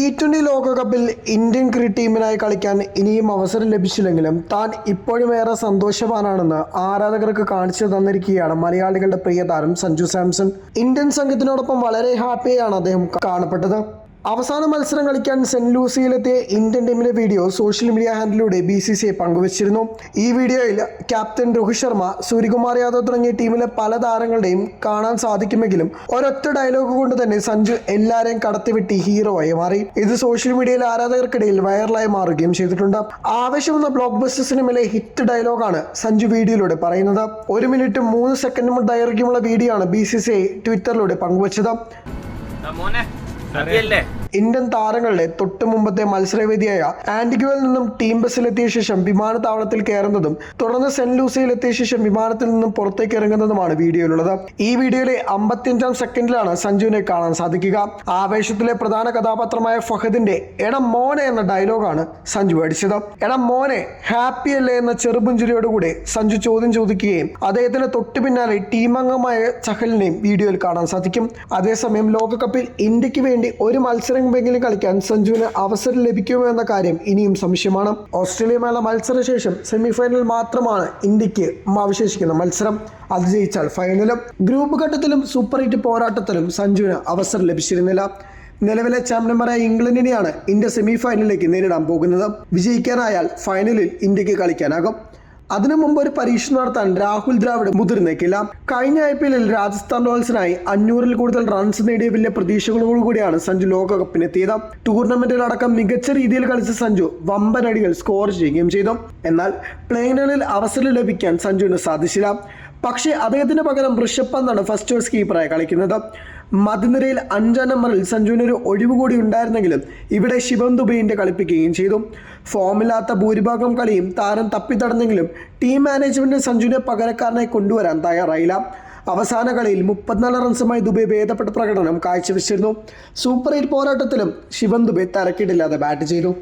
T twenty ലോകകപ്പിൽ Indian cricket ടീമിനായി കളിക്കാൻ ഇനിയും അവസരം ലഭിച്ചില്ലെങ്കിലും താൻ ഇപ്പോഴും ഏറെ സന്തോഷവാനാണെന്ന് ആരാധകർക്ക് കാണിച്ചു തന്നിരിക്കുകയാണ് മലയാളികളുടെ പ്രിയ താരം സഞ്ജു സാംസൺ. ഇന്ത്യൻ സംഘത്തിനോടൊപ്പം വളരെ ഹാപ്പിയാണ് അദ്ദേഹം കാണപ്പെട്ടത്. അവസാന മത്സരം കളിക്കാൻ സെന്റ് ലൂസിയിലെത്തിയ ഇന്ത്യൻ ടീമിന്റെ വീഡിയോ സോഷ്യൽ മീഡിയ ഹാൻഡിലൂടെ ബി സി സി ഐ പങ്കുവച്ചിരുന്നു. ഈ വീഡിയോയിൽ ക്യാപ്റ്റൻ രോഹിത് ശർമ്മ സൂര്യകുമാർ യാദവ് തുടങ്ങിയ ടീമിലെ പല താരങ്ങളുടെയും കാണാൻ സാധിക്കുമെങ്കിലും ഒരൊറ്റ ഡയലോഗ് കൊണ്ട് തന്നെ സഞ്ജു എല്ലാരെയും കടത്തിവിട്ടി ഹീറോ ആയി മാറി. ഇത് സോഷ്യൽ മീഡിയയിലെ ആരാധകർക്കിടയിൽ വൈറലായി മാറുകയും ചെയ്തിട്ടുണ്ട്. ആവേശം ബ്ലോക്ക് ബസ്റ്റർ സിനിമയിലെ ഹിറ്റ് ഡയലോഗാണ് സഞ്ജു വീഡിയോയിലൂടെ പറയുന്നത്. ഒരു മിനിറ്റും മൂന്ന് സെക്കൻഡും ദൈർഘ്യമുള്ള വീഡിയോ ആണ് ബി സി സി ഐ ട്വിറ്ററിലൂടെ പങ്കുവച്ചത്. സത്യല്ലേ ഇന്ത്യൻ താരങ്ങളുടെ തൊട്ടു മുമ്പത്തെ മത്സരവേദിയായ ആന്റിഗ്വയിൽ നിന്നും ടീം ബസ്സിലെത്തിയ ശേഷം വിമാനത്താവളത്തിൽ കയറുന്നതും തുടർന്ന് സെന്റ് ലൂസിയിൽ എത്തിയ ശേഷം വിമാനത്തിൽ നിന്നും പുറത്തേക്ക് ഇറങ്ങുന്നതുമാണ് വീഡിയോയിലുള്ളത്. ഈ വീഡിയോയിലെ അമ്പത്തിയഞ്ചാം സെക്കൻഡിലാണ് സഞ്ജുവിനെ കാണാൻ സാധിക്കുക. ആവേശത്തിലെ പ്രധാന കഥാപാത്രമായ ഫഹദിന്റെ എടം മോനെ എന്ന ഡയലോഗാണ് സഞ്ജു അടിച്ചത്. എടം മോനെ ഹാപ്പി അല്ലേ എന്ന ചെറുപുഞ്ചിരിയോടുകൂടി സഞ്ജു ചോദ്യം ചോദിക്കുകയും അദ്ദേഹത്തിന് തൊട്ടു പിന്നാലെ ടീം അംഗമായ ചഹലിനെയും വീഡിയോയിൽ കാണാൻ സാധിക്കും. അതേസമയം ലോകകപ്പിൽ ഇന്ത്യയ്ക്ക് വേണ്ടി ഒരു മത്സരമെങ്കിലും കളിക്കാൻ സഞ്ജുവിന് അവസരം ലഭിക്കുമോ എന്ന കാര്യം ഇനിയും സംശയമാണ്. ഓസ്ട്രേലിയയുമായുള്ള മത്സരശേഷം സെമിഫൈനൽ മാത്രമാണ് ഇന്ത്യയ്ക്ക് അവശേഷിക്കുന്ന മത്സരം. അത് ജയിച്ചാൽ ഫൈനലും ഗ്രൂപ്പ് ഘട്ടത്തിലും സൂപ്പർ ഹിറ്റ് പോരാട്ടത്തിലും സഞ്ജുവിന് അവസരം ലഭിച്ചിരുന്നില്ല. നിലവിലെ ചാമ്പ്യന്മാരായ ഇംഗ്ലണ്ടിനെയാണ് ഇന്ത്യ സെമിഫൈനലിലേക്ക് നേരിടാൻ പോകുന്നത്. വിജയിക്കാനായാൽ ഫൈനലിൽ ഇന്ത്യയ്ക്ക് കളിക്കാനാകും. അതിനു മുമ്പ് ഒരു പരീക്ഷ നടത്താൻ രാഹുൽ ദ്രാവിഡ് മുതിർന്നേക്കില്ല. കഴിഞ്ഞ ഐ പി എല്ലിൽ രാജസ്ഥാൻ റോയൽസിനായി അഞ്ഞൂറിൽ കൂടുതൽ റൺസ് നേടിയ വലിയ പ്രതീക്ഷകളോടുകൂടിയാണ് സഞ്ജു ലോകകപ്പിനെത്തിയത്. ടൂർണമെന്റിൽ അടക്കം മികച്ച രീതിയിൽ കളിച്ച സഞ്ജു വമ്പനടികൾ സ്കോർ ചെയ്യുകയും ചെയ്തു. എന്നാൽ പ്ലേയിനിൽ അവസരം ലഭിക്കാൻ സഞ്ജുവിന് സാധിച്ചില്ല. പക്ഷേ അദ്ദേഹത്തിന് പകരം ഋഷഭ് പന്താണ് ഫസ്റ്റ് ചോയ്സ് കീപ്പറായി കളിക്കുന്നത്. മധ്യനിരയിൽ അഞ്ചാം നമ്പറിൽ സഞ്ജുവിനൊരു ഒഴിവ് കൂടി ഉണ്ടായിരുന്നെങ്കിലും ഇവിടെ ശിവം ദുബൈന്റെ കളിപ്പിക്കുകയും ചെയ്തു. ഫോമില്ലാത്ത ഭൂരിഭാഗം കളിയും താരം തപ്പിത്തടഞ്ഞെങ്കിലും ടീം മാനേജ്മെന്റ് സഞ്ജുവിനെ പകരക്കാരനായി കൊണ്ടുവരാൻ തയ്യാറായില്ല. അവസാന കളിയിൽ മുപ്പത്തിനാല് റൺസുമായി ദുബൈ ഭേദപ്പെട്ട പ്രകടനം കാഴ്ചവെച്ചിരുന്നു. സൂപ്പർ എയ്റ്റ് പോരാട്ടത്തിലും ശിവൻ ദുബൈ തരക്കിടില്ലാതെ ബാറ്റ് ചെയ്തു.